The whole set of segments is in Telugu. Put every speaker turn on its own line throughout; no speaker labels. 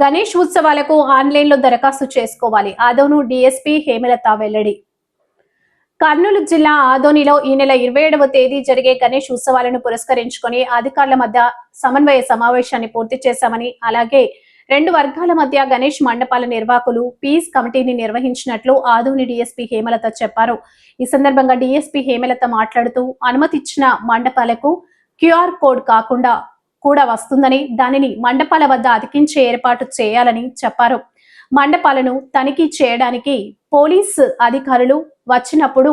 గణేష్ ఉత్సవాలకు ఆన్లైన్లో దరఖాస్తు చేసుకోవాలి. ఆదోను డిఎస్పీ హేమలత వెల్లడి. కర్నూలు జిల్లా ఆదోనిలో ఈ నెల ఇరవై ఏడవ తేదీ జరిగే గణేష్ ఉత్సవాలను పురస్కరించుకొని అధికారుల మధ్య సమన్వయ సమావేశాన్ని పూర్తి చేశామని అలాగే రెండు వర్గాల మధ్య గణేష్ మండపాల నిర్వాహకులు పీస్ కమిటీని నిర్వహించినట్లు ఆదోని డీఎస్పీ హేమలత చెప్పారు. ఈ సందర్భంగా డీఎస్పీ హేమలత మాట్లాడుతూ అనుమతిచ్చిన మండపాలకు క్యూఆర్ కోడ్ కాకుండా కూడా వస్తుందని దానిని మండపాల వద్ద అతికించే ఏర్పాటు చేయాలని చెప్పారు. మండపాలను తనిఖీ చేయడానికి పోలీస్ అధికారులు వచ్చినప్పుడు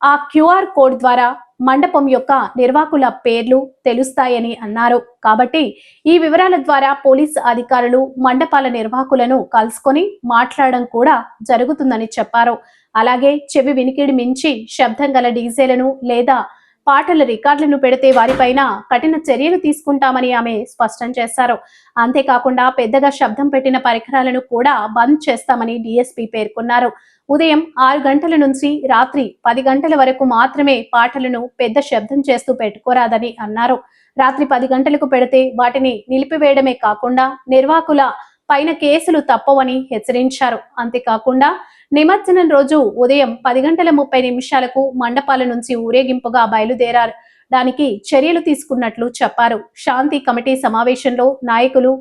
ఆ క్యూఆర్ కోడ్ ద్వారా మండపం యొక్క నిర్వాహకుల పేర్లు తెలుస్తాయని అన్నారు. కాబట్టి ఈ వివరాల ద్వారా పోలీస్ అధికారులు మండపాల నిర్వాహకులను కలుసుకొని మాట్లాడడం కూడా జరుగుతుందని చెప్పారు. అలాగే చెవి వినికిడి మించి శబ్దం గల డీజేలను లేదా పాటల రికార్డులను పెడితే వారిపైన కఠిన చర్యలు తీసుకుంటామని ఆమె స్పష్టం చేశారు. అంతేకాకుండా పెద్దగా శబ్దం పెట్టిన పరికరాలను కూడా బంద్ చేస్తామని డిఎస్పీ పేర్కొన్నారు. ఉదయం ఆరు గంటల నుంచి రాత్రి పది గంటల వరకు మాత్రమే పాటలను పెద్ద శబ్దం చేస్తూ పెట్టుకోరాదని అన్నారు. రాత్రి పది గంటలకు పెడితే వాటిని నిలిపివేయడమే కాకుండా నిర్వాహకుల పైన కేసులు తప్పవని హెచ్చరించారు. అంతేకాకుండా నిమజ్జనం రోజు ఉదయం పది గంటల ముప్పై నిమిషాలకు మండపాల నుంచి ఊరేగింపుగా బయలుదేరడానికి చర్యలు తీసుకున్నట్లు చెప్పారు. శాంతి కమిటీ సమావేశంలో నాయకులు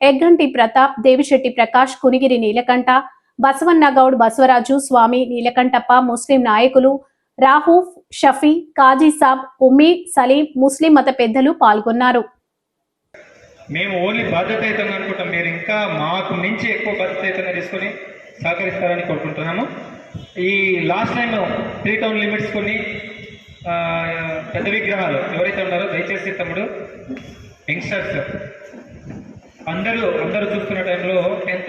ఎగ్గంటి ప్రతాప్ దేవిశెట్టి ప్రకాష్ కునిగిరి నీలకంఠ బసవన్న గౌడ్ బసవరాజు స్వామి నీలకంఠప్ప ముస్లిం నాయకులు రాహూఫ్ షఫీ కాజీ సాబ్ ఉమ్మీ సలీం ముస్లిం మత పెద్దలు పాల్గొన్నారు.
మేము ఓన్లీ బాధ్యతాయుతంగా అనుకుంటాం. మీరు ఇంకా మాకు మించి ఎక్కువ బాధ్యతాయుతంగా తీసుకొని. సహకరిస్తారని కోరుకుంటున్నాము. ఈ last time three town limits కొన్ని పెద్ద విగ్రహాలు ఎవరైతే ఉన్నారో దయచేసి తమ్ముడు యంగ్స్టర్స్ అందరూ అందరూ చూస్తున్న టైంలో టెన్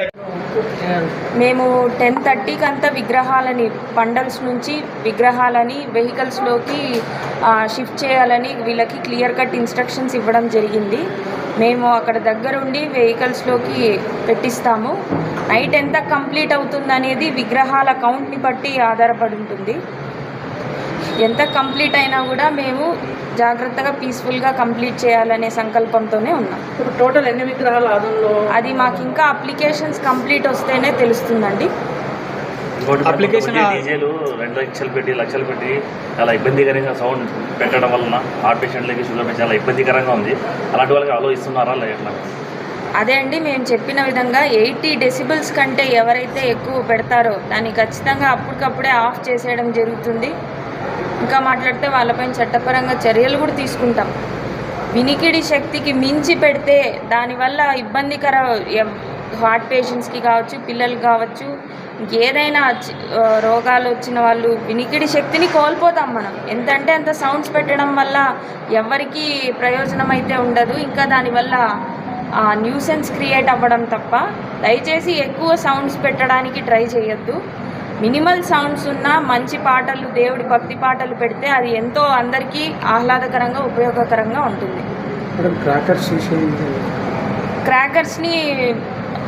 మేము టెన్ థర్టీకి అంతా విగ్రహాలని పండల్స్ నుంచి విగ్రహాలని వెహికల్స్లోకి షిఫ్ట్ చేయాలని వీళ్ళకి క్లియర్ కట్ ఇన్స్ట్రక్షన్స్ ఇవ్వడం జరిగింది. మేము అక్కడ దగ్గరుండి వెహికల్స్లోకి పెట్టిస్తాము. నైట్ ఎంత కంప్లీట్ అవుతుంది అనేది విగ్రహాల కౌంట్ని బట్టి ఆధారపడి ఉంటుంది. ఎంత కంప్లీట్ అయినా కూడా మేము జాగ్రత్తగా పీస్ఫుల్గా కంప్లీట్ చేయాలనే సంకల్పంతోనే ఉన్నాం.
ఇప్పుడు టోటల్ ఎన్ని విగ్రహాలు
అది మాకు ఇంకా అప్లికేషన్స్ కంప్లీట్ వస్తేనే తెలుస్తుందండి.
ఆ-
డీజేలు రెండు లక్షలు పెట్టి లక్షలు పెట్టి చాలా ఇబ్బందికరంగా సౌండ్ పెట్టడం వలన హార్ట్ పేషెంట్లకి షుగర్ పేషెంట్ చాలా ఇబ్బందికరంగా ఉంది. అలాంటి వాళ్ళకి ఆలోచిస్తున్నారా లేదా
అదే అండి మేము చెప్పిన విధంగా ఎయిటీ డెసిబుల్స్ కంటే ఎవరైతే ఎక్కువ పెడతారో దాన్ని ఖచ్చితంగా అప్పటికప్పుడే ఆఫ్ చేసేయడం జరుగుతుంది. ఇంకా మాట్లాడితే వాళ్ళపైన చట్టపరంగా చర్యలు కూడా తీసుకుంటాం. వినికిడి శక్తికి మించి పెడితే దానివల్ల ఇబ్బందికర హార్ట్ పేషెంట్స్కి కావచ్చు పిల్లలకి కావచ్చు ఆ, రోగాలు వచ్చిన వాళ్ళు వినికిడి శక్తిని కోల్పోతాం మనం. ఎంతంటే అంత సౌండ్స్ పెట్టడం వల్ల ఎవరికి ప్రయోజనం అయితే ఉండదు. ఇంకా దానివల్ల న్యూసెన్స్ క్రియేట్ అవ్వడం తప్ప దయచేసి ఎక్కువ సౌండ్స్ పెట్టడానికి ట్రై చేయొద్దు. మినిమల్ సౌండ్స్ ఉన్న మంచి పాటలు దేవుడి భక్తి పాటలు పెడితే అది ఎంతో అందరికీ ఆహ్లాదకరంగా ఉపయోగకరంగా ఉంటుంది. క్రాకర్స్ని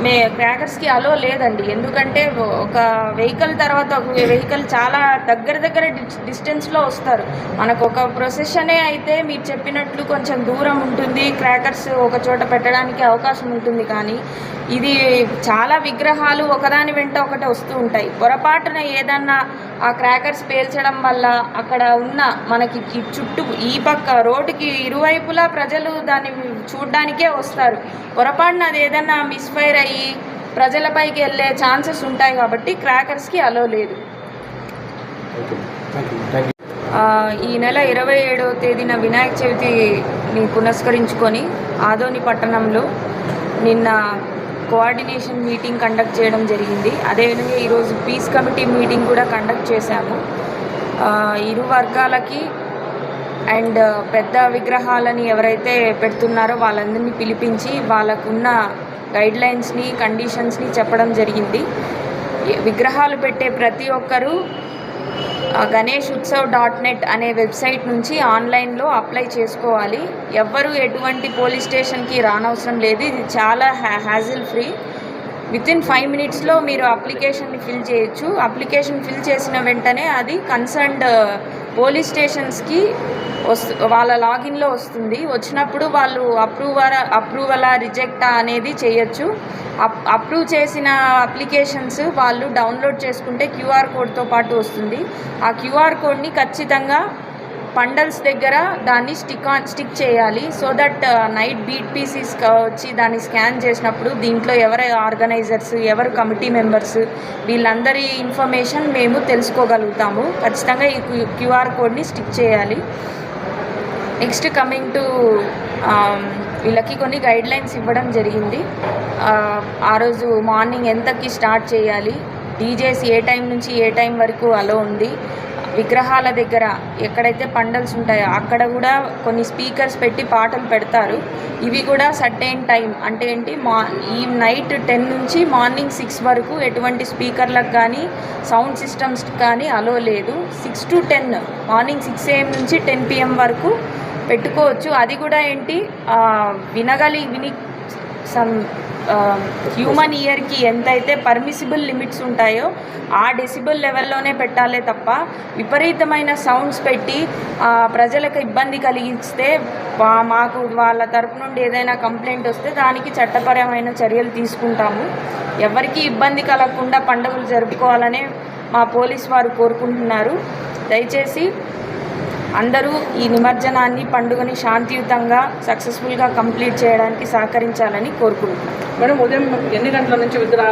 మే క్రాకర్స్కి అలో లేదండి. ఎందుకంటే ఒక వెహికల్ తర్వాత ఒక వెహికల్ చాలా దగ్గర దగ్గర డిస్టెన్స్లో వస్తారు. మనకు ఒక ప్రొసెషనే అయితే మీరు చెప్పినట్లు కొంచెం దూరం ఉంటుంది. క్రాకర్స్ ఒక చోట పెట్టడానికి అవకాశం ఉంటుంది కానీ ఇది చాలా విగ్రహాలు ఒకదాని వెంట ఒకటి వస్తూ ఉంటాయి. పొరపాటున ఏదన్నా ఆ క్రాకర్స్ పేల్చడం వల్ల అక్కడ ఉన్న మనకి చుట్టూ ఈ పక్క రోడ్డుకి ఇరువైపులా ప్రజలు దాన్ని చూడ్డానికే వస్తారు. పొరపాటున అది ఏదన్నా మిస్ఫైర్ అయ్యి ప్రజలపైకి వెళ్ళే ఛాన్సెస్ ఉంటాయి కాబట్టి క్రాకర్స్కి అలో లేదు. ఈ నెల ఇరవై ఏడవ తేదీన వినాయక చవితిని పురస్కరించుకొని ఆదోని పట్టణంలో నిన్న కోఆర్డినేషన్ మీటింగ్ కండక్ట్ చేయడం జరిగింది. అదేవిధంగా ఈరోజు పీస్ కమిటీ మీటింగ్ కూడా కండక్ట్ చేశాము. ఇరు వర్గాలకి అండ్ పెద్ద విగ్రహాలని ఎవరైతే పెడుతున్నారో వాళ్ళందరినీ పిలిపించి వాళ్ళకున్న గైడ్లైన్స్ని కండిషన్స్ని చెప్పడం జరిగింది. విగ్రహాలు పెట్టే ప్రతి ఒక్కరూ గణేష్ ఉత్సవ్ డాట్ నెట్ అనే వెబ్సైట్ నుంచి ఆన్లైన్లో అప్లై చేసుకోవాలి. ఎవ్వరు ఎటువంటి పోలీస్ స్టేషన్కి రానవసరం లేదు. ఇది చాలా హ్యా hassle free with in five మినిట్స్లో మీరు అప్లికేషన్ని ఫిల్ చేయొచ్చు. అప్లికేషన్ ఫిల్ చేసిన వెంటనే అది కన్సర్న్డ్ పోలీస్ స్టేషన్స్కి వస్తు వాళ్ళ లాగిన్లో వస్తుంది. వచ్చినప్పుడు వాళ్ళు అప్రూవర్ అప్రూవలా రిజెక్టా అనేది చేయొచ్చు. అప్ అప్రూవ్ చేసిన అప్లికేషన్స్ వాళ్ళు డౌన్లోడ్ చేసుకుంటే క్యూఆర్ కోడ్తో పాటు వస్తుంది. ఆ క్యూఆర్ కోడ్ని ఖచ్చితంగా పండల్స్ దగ్గర దాన్ని స్టిక్ ఆన్ స్టిక్ చేయాలి. So that night beat PCs వచ్చి దాన్ని స్కాన్ చేసినప్పుడు దీంట్లో ఎవరు ఆర్గనైజర్స్ ఎవరు కమిటీ మెంబర్స్ వీళ్ళందరి ఇన్ఫర్మేషన్ మేము తెలుసుకోగలుగుతాము. ఖచ్చితంగా ఈ క్యూఆర్ కోడ్ని స్టిక్ చేయాలి. నెక్స్ట్ కమింగ్ టు వీళ్ళకి కొన్ని గైడ్ లైన్స్ ఇవ్వడం జరిగింది. ఆ, రోజు మార్నింగ్ ఎంతకి స్టార్ట్ చేయాలి? డీజేస్ ఏ టైం నుంచి ఏ టైం వరకు అలో ఉంది? విగ్రహాల దగ్గర ఎక్కడైతే పండల్స్ ఉంటాయో అక్కడ కూడా కొన్ని స్పీకర్స్ పెట్టి పాటలు పెడతారు. ఇవి కూడా సర్టైన్ టైం అంటే ఏంటి? మా ఈ నైట్ టెన్ నుంచి మార్నింగ్ సిక్స్ వరకు ఎటువంటి స్పీకర్లకు కానీ సౌండ్ సిస్టమ్స్ కానీ అలో లేదు. Six to ten morning six AM నుంచి టెన్ పిఎం వరకు పెట్టుకోవచ్చు. అది కూడా ఏంటి? వినగలి విని సమ్ హ్యూమన్ ఇయర్కి ఎంతైతే పర్మిసిబుల్ లిమిట్స్ ఉంటాయో ఆ డెసిబుల్ లెవెల్లోనే పెట్టాలే తప్ప విపరీతమైన సౌండ్స్ పెట్టి ప్రజలకు ఇబ్బంది కలిగిస్తే మాకు వాళ్ళ తరపు నుండి ఏదైనా కంప్లైంట్ వస్తే దానికి చట్టపరమైన చర్యలు తీసుకుంటాము. ఎవరికి ఇబ్బంది కలగకుండా పండుగలు జరుపుకోవాలని మా పోలీస్ వారు కోరుకుంటున్నారు. దయచేసి అందరూ ఈ నిమజ్జనాన్ని పండుగని శాంతియుతంగా సక్సెస్ఫుల్గా కంప్లీట్ చేయడానికి సహకరించాలని కోరుకుంటున్నాను
మేడం ఉదయం ఎన్ని గంటల నుంచి విగ్రహాలు